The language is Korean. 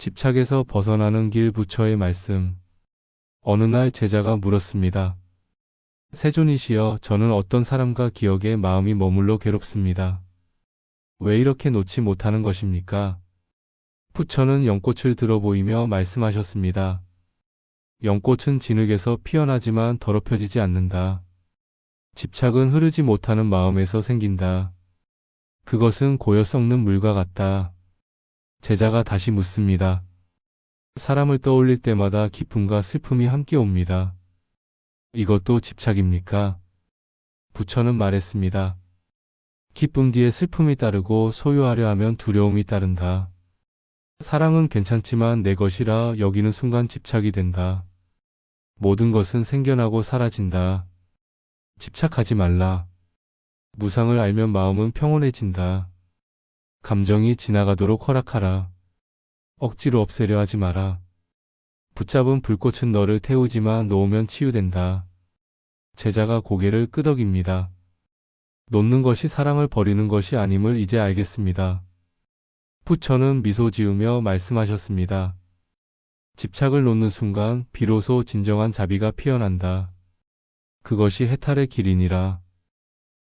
집착에서 벗어나는 길 부처의 말씀. 어느 날 제자가 물었습니다. 세존이시여, 저는 어떤 사람과 기억에 마음이 머물러 괴롭습니다. 왜 이렇게 놓지 못하는 것입니까? 부처는 연꽃을 들어 보이며 말씀하셨습니다. 연꽃은 진흙에서 피어나지만 더럽혀지지 않는다. 집착은 흐르지 못하는 마음에서 생긴다. 그것은 고여 썩는 물과 같다. 제자가 다시 묻습니다. 사람을 떠올릴 때마다 기쁨과 슬픔이 함께 옵니다. 이것도 집착입니까? 부처는 말했습니다. 기쁨 뒤에 슬픔이 따르고 소유하려 하면 두려움이 따른다. 사랑은 괜찮지만 내 것이라 여기는 순간 집착이 된다. 모든 것은 생겨나고 사라진다. 집착하지 말라. 무상을 알면 마음은 평온해진다. 감정이 지나가도록 허락하라. 억지로 없애려 하지 마라. 붙잡은 불꽃은 너를 태우지만 놓으면 치유된다. 제자가 고개를 끄덕입니다. 놓는 것이 사랑을 버리는 것이 아님을 이제 알겠습니다. 부처는 미소 지으며 말씀하셨습니다. 집착을 놓는 순간 비로소 진정한 자비가 피어난다. 그것이 해탈의 길이니라.